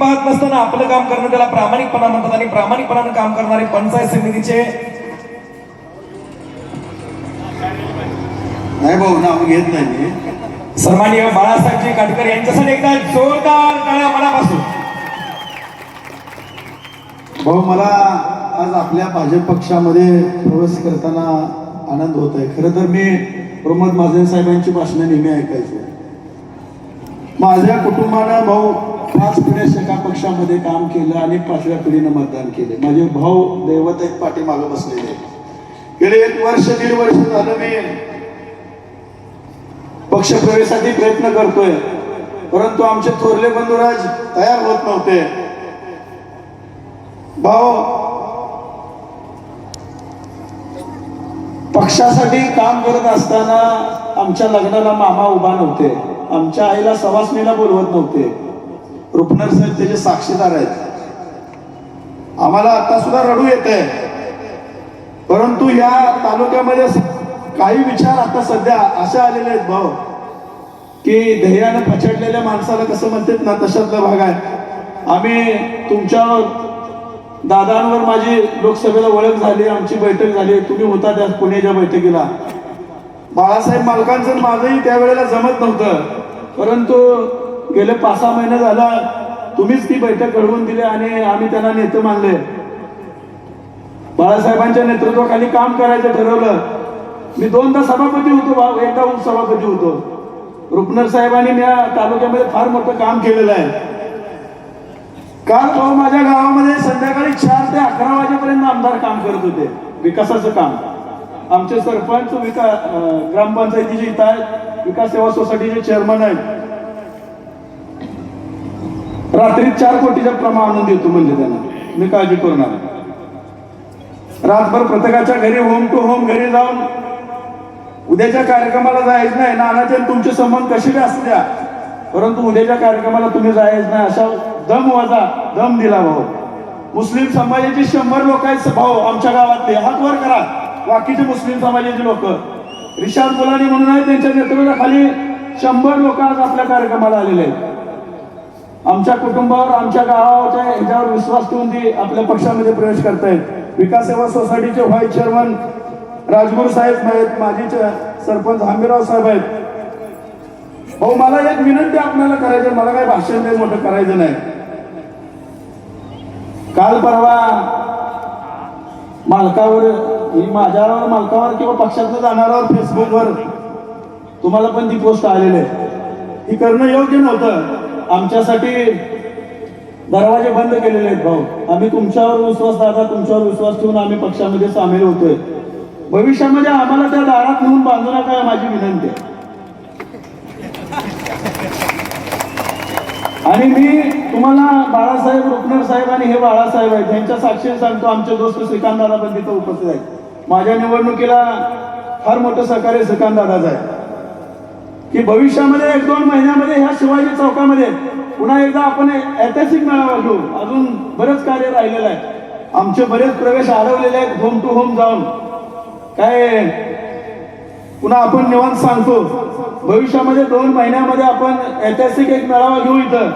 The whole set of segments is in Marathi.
पाहत नसताना आपलं काम करणं त्याला प्रामाणिकपणा म्हणतात आणि प्रामाणिकपणानं काम करणारे पंचायत समितीचे नाही भाऊ नाव घेत नाही मी. सन्माननीय बाळासाहेबजी काटकर यांच्यासाठी एकदा जोरदार टाळ्या मनापासून. भाऊ मला आज आपल्या भाजप पक्षामध्ये प्रवेश करताना आनंद होत आहे. खरं तर मी प्रमोद महाजन साहेबांची भाषणं नेहमी ऐकायचो. माझ्या कुटुंबानं भाऊ पाच पिढ्या एका पक्षामध्ये काम केलं आणि पाचव्या पिढीनं मतदान केले. माझे भाऊ दैवत आहेत पाठीमागं बसलेले गेले एक वर्ष दीड वर्ष झालं मी पक्षप्रवेशासाठी प्रयत्न करतोय. परंतु आमचे थोरले बंधुराज तयार होत नव्हते. भाऊ पक्षासाठी काम करत असताना आमच्या लग्नाला मामा उभा नव्हते. आमच्या आईला सवासणीला बोलवत नव्हते. रुपनर साहेब त्याचे साक्षीदार आहेत. आम्हाला आता सुद्धा रडू येत आहे. परंतु या तालुक्यामध्ये काही विचार आता सध्या अशा आलेले आहेत भाऊ की ध्येयानं पछडलेल्या माणसाला कसं म्हणतात ना तशातला भाग आहे. आम्ही तुमच्या दादांवर माझी लोकसभेला ओळख झाली आमची बैठक झाली तुम्ही होता त्या पुण्याच्या बैठकीला. बाळासाहेब मालकांचं माझंही त्यावेळेला जमत नव्हतं. परंतु गेले पाच सहा महिने झाला तुम्हीच ती बैठक घडवून दिली आणि आम्ही त्यांना नेते मानले. बाळासाहेबांच्या नेतृत्वाखाली काम करायचं ठरवलं. मी दोनदा सभापती होतो भाऊ एकदा सभापती होतो. रुपनर साहेबांनी या तालुक्यामध्ये फार मोठं काम केलेलं आहे. काल भाऊ माझ्या गावामध्ये संध्याकाळी चार ते अकरा वाजेपर्यंत आमदार काम करत होते विकासाचं काम. आमचे सरपंच विकास ग्रामपंचायतीचे इथं आहेत विकास सेवा सोसायटीचे चेअरमन आहेत. रात्री चार कोटीच्या प्रमाण आणून देतो म्हणजे त्यांना मी काळजी करू रातभर प्रत्येकाच्या घरी होम टू होम घरी जाऊन उद्याच्या कार्यक्रमाला जायचं नाही. नानाचे तुमचे संबंध कसे बी द्या. परंतु उद्याच्या कार्यक्रमाला तुम्ही जायचं नाही. अशा दम वाजा दम दिला भाऊ. मुस्लिम समाजाचे शंभर लोक आहेत भाऊ आमच्या गावातले. हात वर करा. बाकीचे मुस्लिम समाजाचे लोक. रिशाद गुलानी म्हणून आहे त्यांच्या नेतृत्वाखाली शंभर लोक आज आपल्या कार्यक्रमाला आलेले आहेत. आमच्या कुटुंबावर आमच्या गावाच्या ह्याच्यावर विश्वास ठेवून ती आपल्या पक्षामध्ये प्रवेश करतायत. विकास सेवा सोसायटीचे व्हाईस चेअरमन राजगुरू साहेब आहेत माजी सरपंच हमीराव साहेब आहेत. भाऊ मला एक विनंती आपल्याला करायची आहे. मला काही भाषण नाही मोठं करायचं नाही. काल परवा मालकावर माझ्यावर मालकावर किंवा पक्षातलं जाणाऱ्यावर फेसबुकवर तुम्हाला पण ती पोस्ट आलेली आहे. ही करणं योग्य नव्हतं. आमच्यासाठी दरवाजे बंद केलेले आहेत भाऊ. आम्ही तुमच्यावर विश्वास दादा तुमच्यावर विश्वास ठेवून आम्ही पक्षामध्ये सामील होतोय. भविष्यामध्ये आम्हाला त्या दारात नेऊन बांधू नका माझी विनंती आहे. आणि मी तुम्हाला बाळासाहेब रुपनर साहेब आणि हे बाळासाहेब आहेत यांच्या साक्षीने सांगतो आमचे दोस्त श्रीकांत दादा पण तिथं उपस्थित आहेत. माझ्या निवडणुकीला फार मोठं सहकार्य श्रीकांत दादाच आहे. की भविष्यामध्ये एक दोन महिन्यामध्ये ह्या शिवाजी चौकामध्ये पुन्हा एकदा आपण ऐतिहासिक मेळावा घेऊ. अजून बरेच कार्य राहिलेलं आहे. आमचे बरेच प्रवेश अडवलेले आहेत होम टू होम जाऊन. काय पुन्हा आपण निवांत सांगतो भविष्यामध्ये दोन महिन्यामध्ये आपण ऐतिहासिक एक मेळावा घेऊ इथं.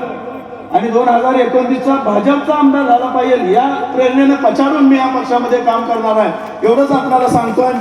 आणि दोन हजार एकोणतीसचा भाजपचा आमदार झाला पाहिजे या प्रेरणेनं पचारून मी या पक्षामध्ये काम करणार आहे. एवढंच आपल्याला सांगतो आणि